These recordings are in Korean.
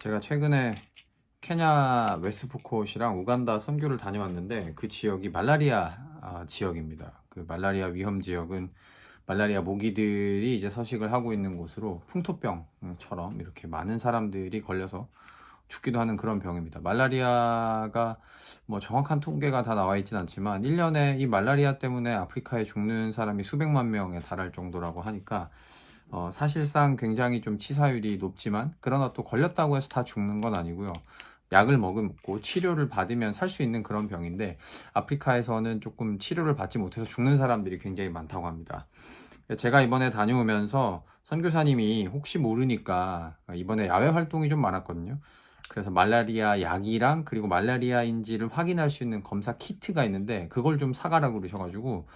제가 최근에 케냐 웨스트포콧이랑 우간다 선교를 다녀왔는데 그 지역이 말라리아 아, 지역입니다. 그 말라리아 위험 지역은 말라리아 모기들이 이제 서식을 하고 있는 곳으로 풍토병처럼 이렇게 많은 사람들이 걸려서 죽기도 하는 그런 병입니다. 말라리아가 뭐 정확한 통계가 다 나와 있진 않지만 1년에 이 말라리아 때문에 아프리카에 죽는 사람이 수백만 명에 달할 정도라고 하니까 어, 사실상 굉장히 좀 치사율이 높지만 그러나 또 걸렸다고 해서 다 죽는 건 아니고요. 약을 먹고 치료를 받으면 살 수 있는 그런 병인데 아프리카에서는 조금 치료를 받지 못해서 죽는 사람들이 굉장히 많다고 합니다. 제가 이번에 다녀오면서 선교사님이 혹시 모르니까 이번에 야외 활동이 좀 많았거든요. 그래서 말라리아 약이랑 그리고 말라리아인지를 확인할 수 있는 검사 키트가 있는데 그걸 좀 사가라고 그러셔가지고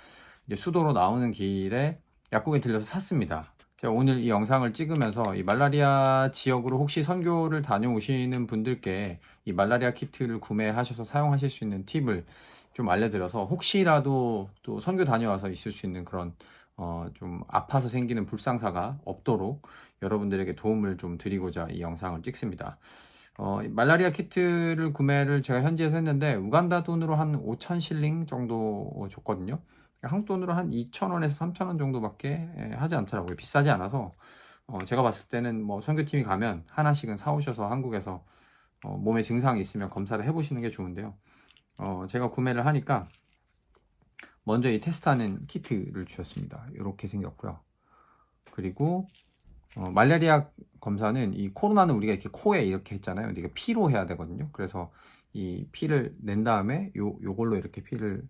이제 수도로 나오는 길에 약국에 들려서 샀습니다. 제가 오늘 이 영상을 찍으면서 이 말라리아 지역으로 혹시 선교를 다녀오시는 분들께 이 말라리아 키트를 구매하셔서 사용하실 수 있는 팁을 좀 알려드려서 혹시라도 또 선교 다녀와서 있을 수 있는 그런 어 좀 아파서 생기는 불상사가 없도록 여러분들에게 도움을 좀 드리고자 이 영상을 찍습니다. 어, 이 말라리아 키트를 구매를 제가 현지에서 했는데 우간다 돈으로 한 5천 실링 정도 줬거든요. 한국 돈으로 한 2,000원에서 3,000원 정도밖에 예, 하지 않더라고요. 비싸지 않아서 어, 제가 봤을 때는 뭐 선교팀이 가면 하나씩은 사오셔서 한국에서 어, 몸에 증상이 있으면 검사를 해보시는 게 좋은데요. 어, 제가 구매를 하니까 먼저 이 테스트하는 키트를 주셨습니다. 이렇게 생겼고요. 그리고 어, 말라리아 검사는 이 코로나는 우리가 이렇게 코에 이렇게 했잖아요. 근데 이게 피로 해야 되거든요. 그래서 이 피를 낸 다음에 요 요걸로 이렇게 피를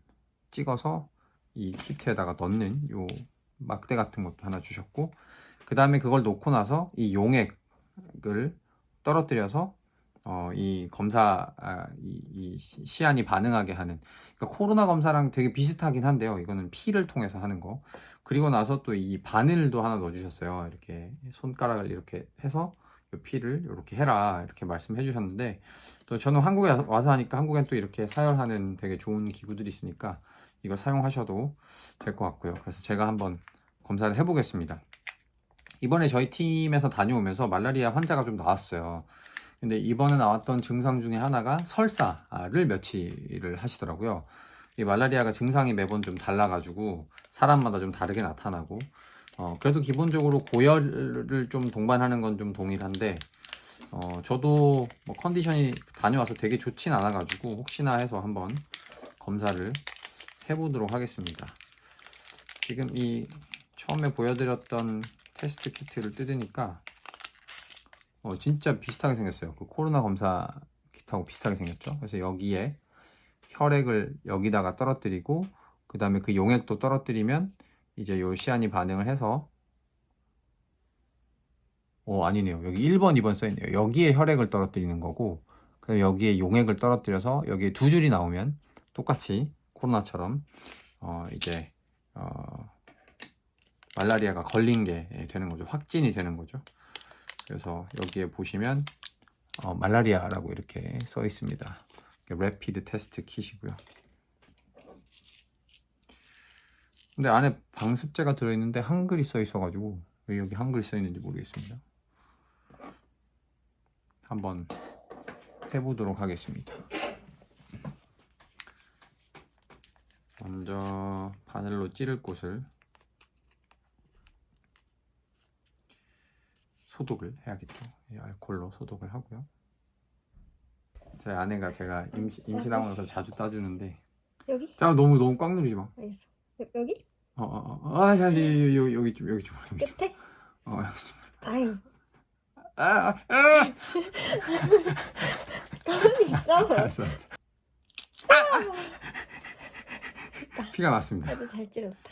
찍어서 이 키트에다가 넣는 요 막대 같은 것도 하나 주셨고 그 다음에 그걸 놓고 나서 이 용액을 떨어뜨려서 어, 이 검사 아, 이, 이 시안이 반응하게 하는 그러니까 코로나 검사랑 되게 비슷하긴 한데요. 이거는 피를 통해서 하는 거. 그리고 나서 또 이 바늘도 하나 넣어주셨어요. 이렇게 손가락을 이렇게 해서 이 피를 이렇게 해라 이렇게 말씀해 주셨는데 또 저는 한국에 와서 하니까 한국엔 또 이렇게 사열하는 되게 좋은 기구들이 있으니까 이거 사용하셔도 될 것 같고요. 그래서 제가 한번 검사를 해보겠습니다. 이번에 저희 팀에서 다녀오면서 말라리아 환자가 좀 나왔어요. 근데 이번에 나왔던 증상 중에 하나가 설사를 며칠을 하시더라고요. 이 말라리아가 증상이 매번 좀 달라가지고 사람마다 좀 다르게 나타나고 어, 그래도 기본적으로 고열을 좀 동반하는 건 좀 동일한데 어, 저도 뭐 컨디션이 다녀와서 되게 좋진 않아가지고 혹시나 해서 한번 검사를 해보도록 하겠습니다. 지금 이 처음에 보여드렸던 테스트 키트를 뜯으니까 어, 진짜 비슷하게 생겼어요. 그 코로나 검사 키트하고 비슷하게 생겼죠. 그래서 여기에 혈액을 여기다가 떨어뜨리고 그 다음에 그 용액도 떨어뜨리면 이제 요 시안이 반응을 해서 어 아니네요. 여기 1번, 2번 써있네요. 여기에 혈액을 떨어뜨리는 거고 여기에 용액을 떨어뜨려서 여기에 두 줄이 나오면 똑같이 코로나처럼 어 이제 어 말라리아가 걸린 게 되는 거죠. 확진이 되는 거죠. 그래서 여기에 보시면 어, 말라리아라고 이렇게 써 있습니다. 래피드 테스트 킷이고요. 근데 안에 방습제가 들어있는데 한글이 써 있어가지고 왜 여기 한글이 써 있는지 모르겠습니다. 한번 해보도록 하겠습니다. 먼저 바늘로 찌를 곳을 소독을 해야겠죠. 이 알콜로 소독을 하고요. 제 아내가 제가 임시, 임신하고 나서 자주 따주는데 여기? 자 너무 너무 꽉 누르지 마. 알겠어. 여, 여기? 어어어 아, 자, 여기, 여기, 여기 좀, 여기 좀. 끝에? 어, 여기 좀. 아유, 아, 아, 아! 가만히 있어. 알았어, 알았어. 아! 피가 났습니다. 아주 잘 찌렀다.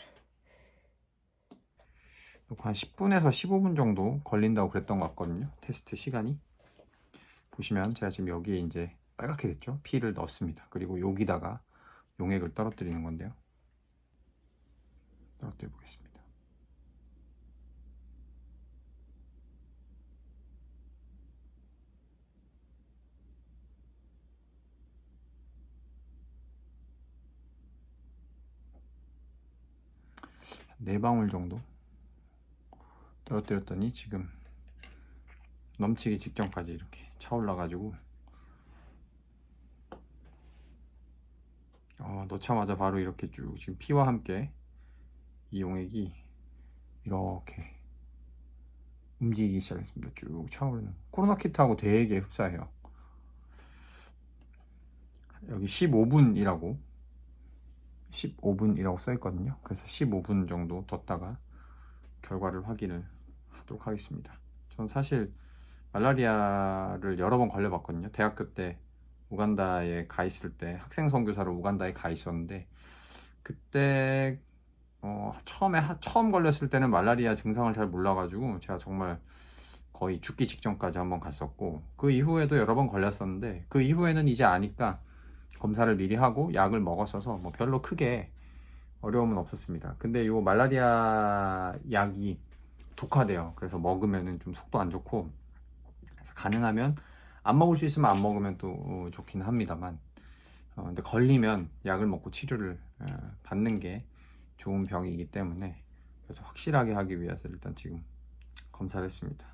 한 10분에서 15분 정도 걸린다고 그랬던 것 같거든요. 테스트 시간이. 보시면 제가 지금 여기에 이제 빨갛게 됐죠. 피를 넣습니다. 그리고 여기다가 용액을 떨어뜨리는 건데요. 떨어뜨려 보겠습니다. 네 방울 정도 떨어뜨렸더니 지금 넘치기 직전까지 이렇게 차올라 가지고 어, 넣자마자 바로 이렇게 쭉 지금 피와 함께 이 용액이 이렇게 움직이기 시작했습니다. 쭉 차오르는 코로나 키트하고 되게 흡사해요. 여기 15분이라고 15분이라고 써 있거든요. 그래서 15분 정도 뒀다가 결과를 확인을 하도록 하겠습니다. 전 사실 말라리아를 여러 번 걸려봤거든요. 대학교 때 우간다에 가 있을 때 학생 선교사로 우간다에 가 있었는데 그때 어, 처음에 하- 처음 걸렸을 때는 말라리아 증상을 잘 몰라가지고 제가 정말 거의 죽기 직전까지 한번 갔었고 그 이후에도 여러 번 걸렸었는데 그 이후에는 이제 아니까 검사를 미리 하고 약을 먹었어서 뭐 별로 크게 어려움은 없었습니다. 근데 요 말라리아 약이 독화돼요. 그래서 먹으면은 좀 속도 안 좋고 그래서 가능하면 안 먹을 수 있으면 안 먹으면 또 어, 좋긴 합니다만 어, 근데 걸리면 약을 먹고 치료를 어, 받는 게 좋은 병이기 때문에 그래서 확실하게 하기 위해서 일단 지금 검사를 했습니다.